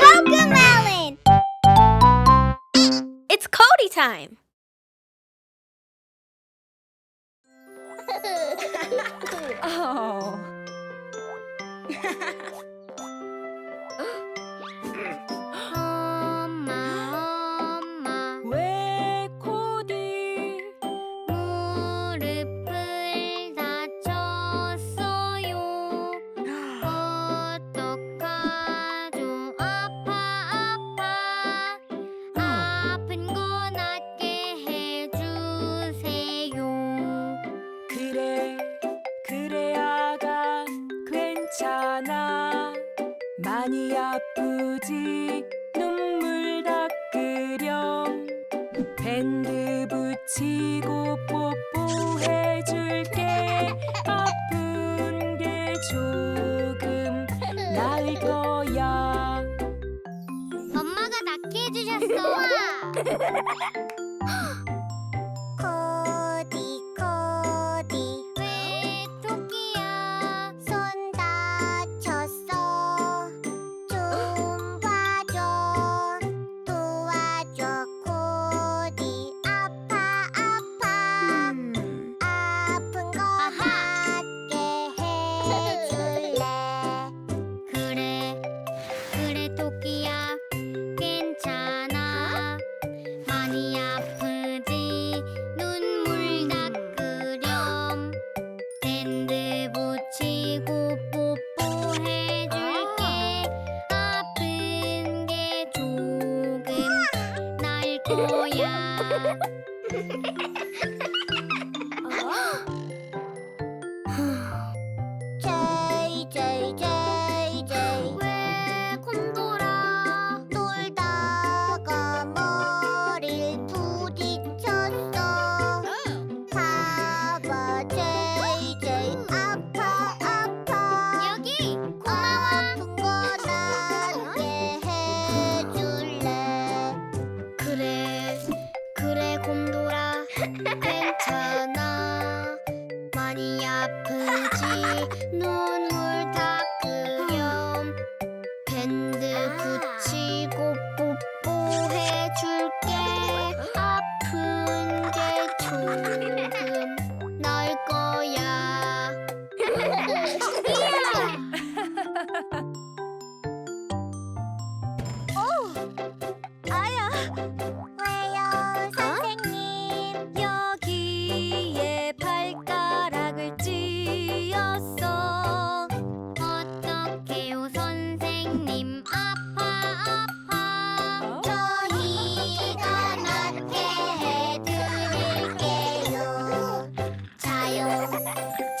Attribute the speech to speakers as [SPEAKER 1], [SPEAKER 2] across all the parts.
[SPEAKER 1] Cocomelon! It's Cody time!
[SPEAKER 2] oh.
[SPEAKER 1] にアップ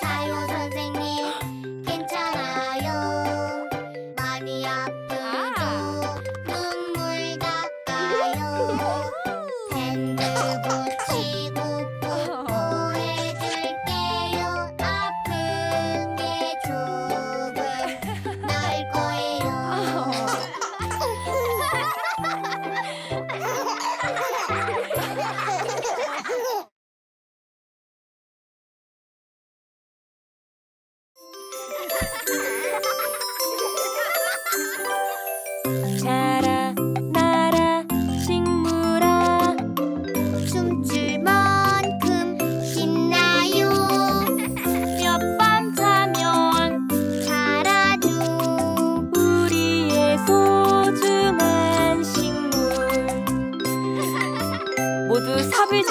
[SPEAKER 1] 자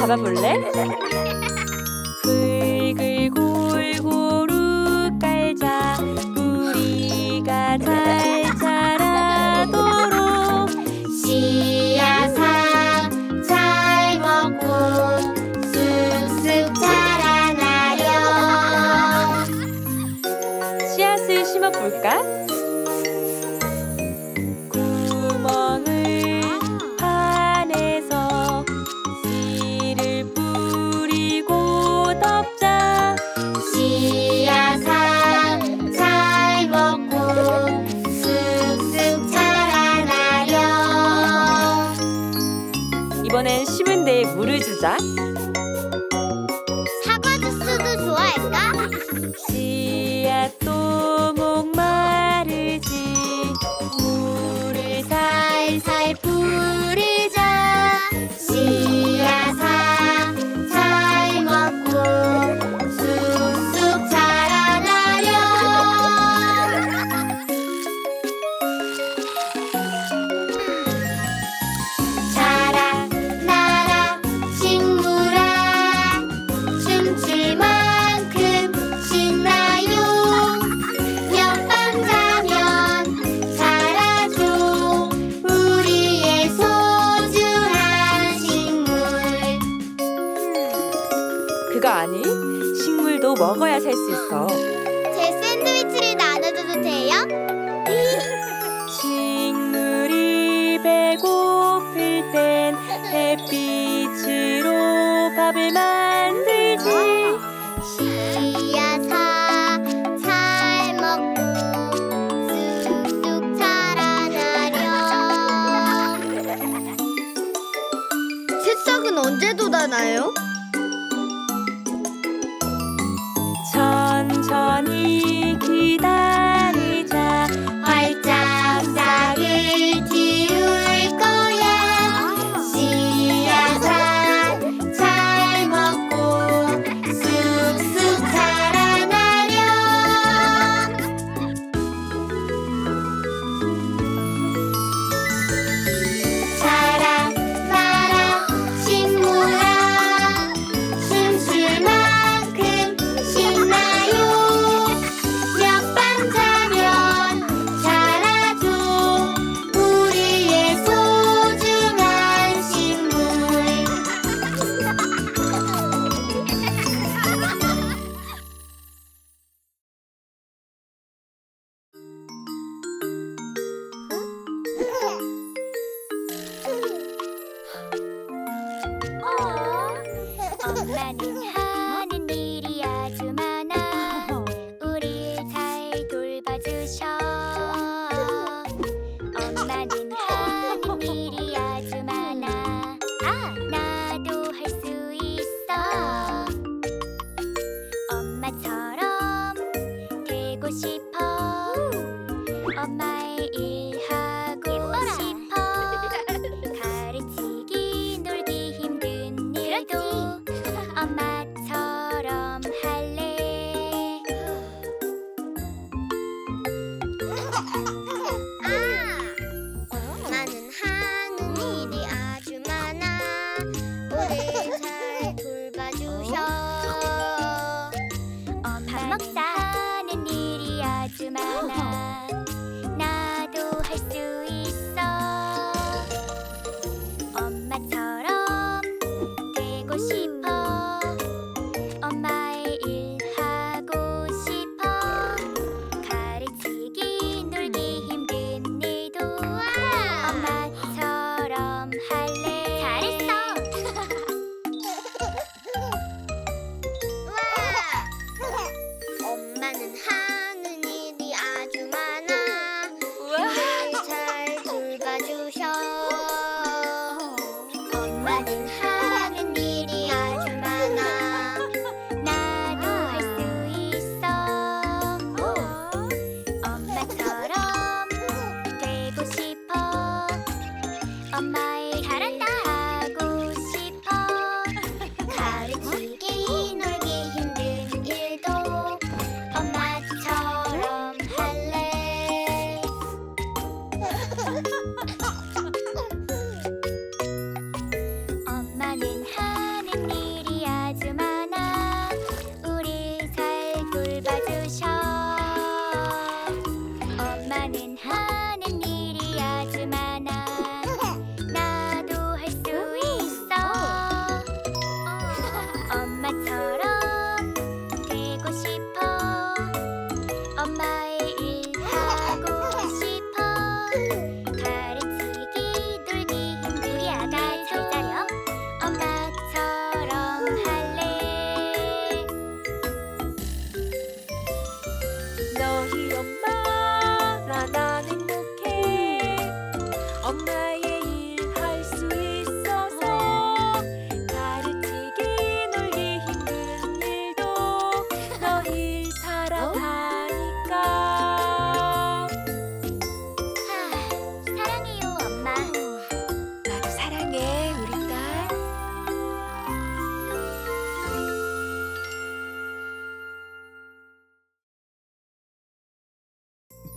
[SPEAKER 2] 잡아볼래? 글글 골고루 깔자 뿌리가 잘 자라도록
[SPEAKER 1] 씨앗상 잘 먹고 쑥쑥 자라나요
[SPEAKER 2] 씨앗을 심어볼까?
[SPEAKER 3] ajudar?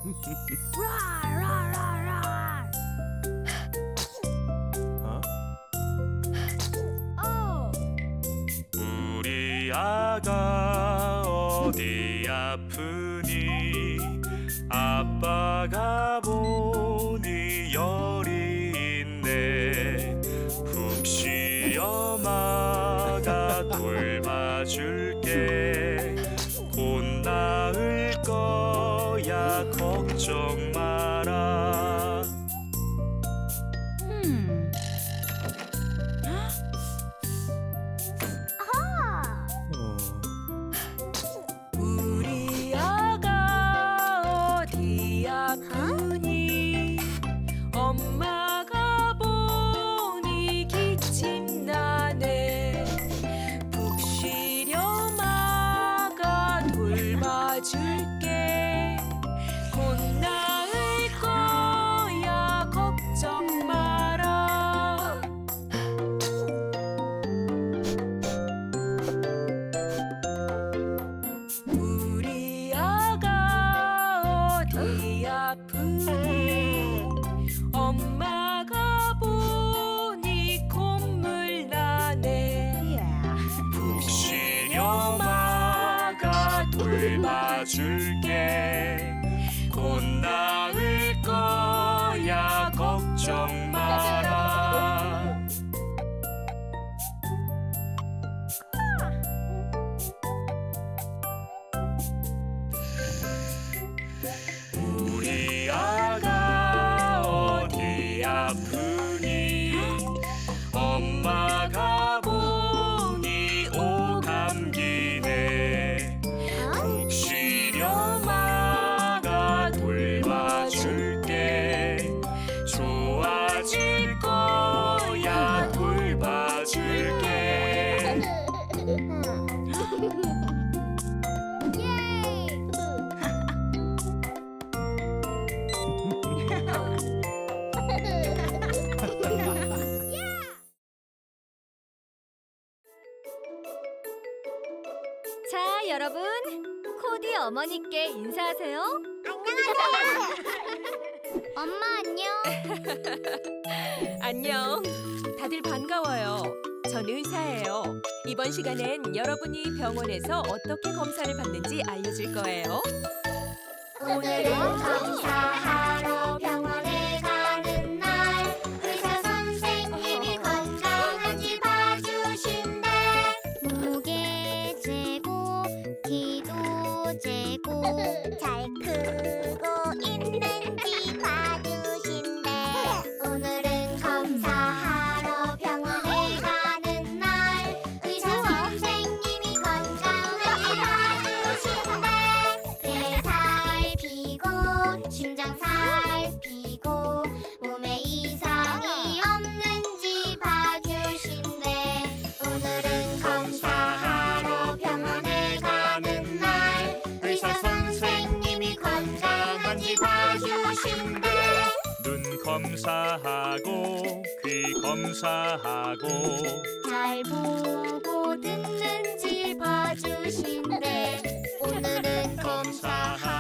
[SPEAKER 3] Rawr! so
[SPEAKER 4] 어디
[SPEAKER 3] 안녕하세요.
[SPEAKER 1] 엄마 안녕.
[SPEAKER 2] 안녕. 다들 반가워요. 전 의사예요. 이번 시간엔 여러분이 병원에서 어떻게 검사를 받는지 알려줄 거예요.
[SPEAKER 1] 오늘은 검사하러 검사하고
[SPEAKER 4] 귀 검사하고
[SPEAKER 1] 잘 보고 듣는지 봐주신대 오늘은 검사하.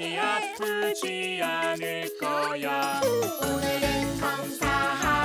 [SPEAKER 4] 많이 아프지 않을 거야.
[SPEAKER 1] 오늘은 감사하.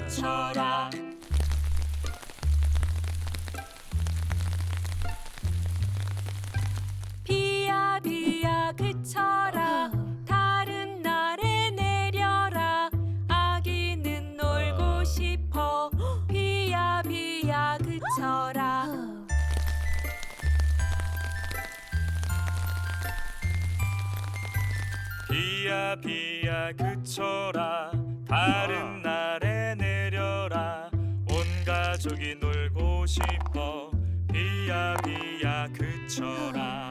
[SPEAKER 4] 춤을 춰라. 비야 비야 그쳐라.
[SPEAKER 1] 다른 날에 내려라.
[SPEAKER 2] 아기는 놀고 싶어. 비야 비야 그쳐라.
[SPEAKER 4] 비야 비야 그쳐라. 다른 싶어. 비야 비야 그쳐라.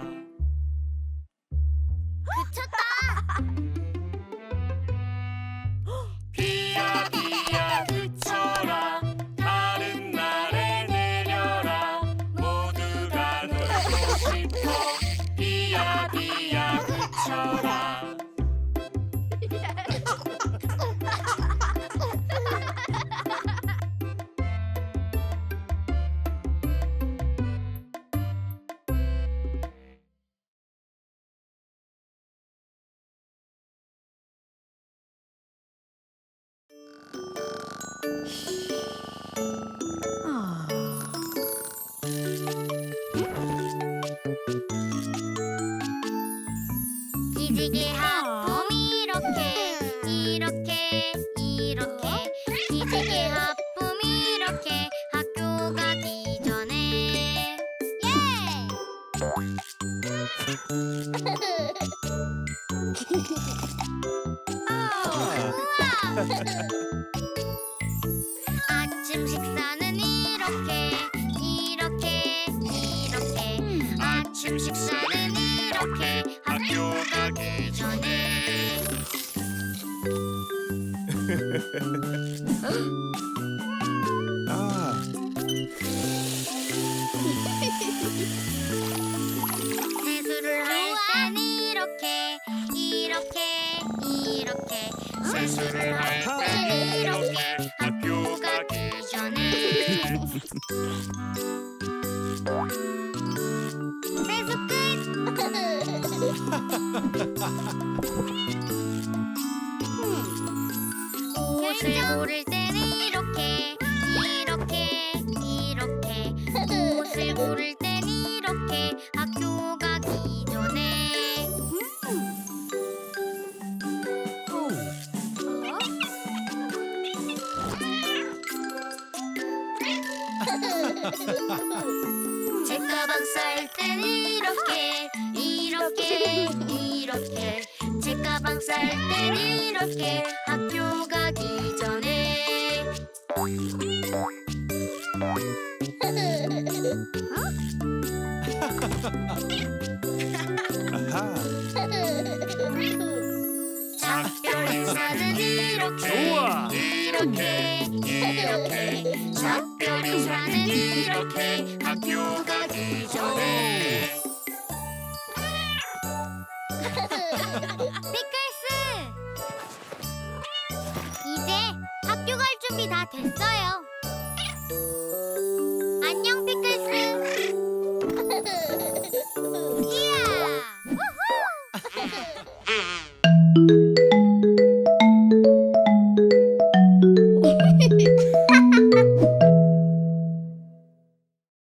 [SPEAKER 1] Yeah. Ha ha ha
[SPEAKER 4] ha!
[SPEAKER 1] 노래를 부를 때는 이렇게 이렇게 이렇게. 옷을 고를 별이 사는 이렇게
[SPEAKER 4] 좋아.
[SPEAKER 1] 이렇게 이렇게 작별이 사는 이렇게 학교 가기 전에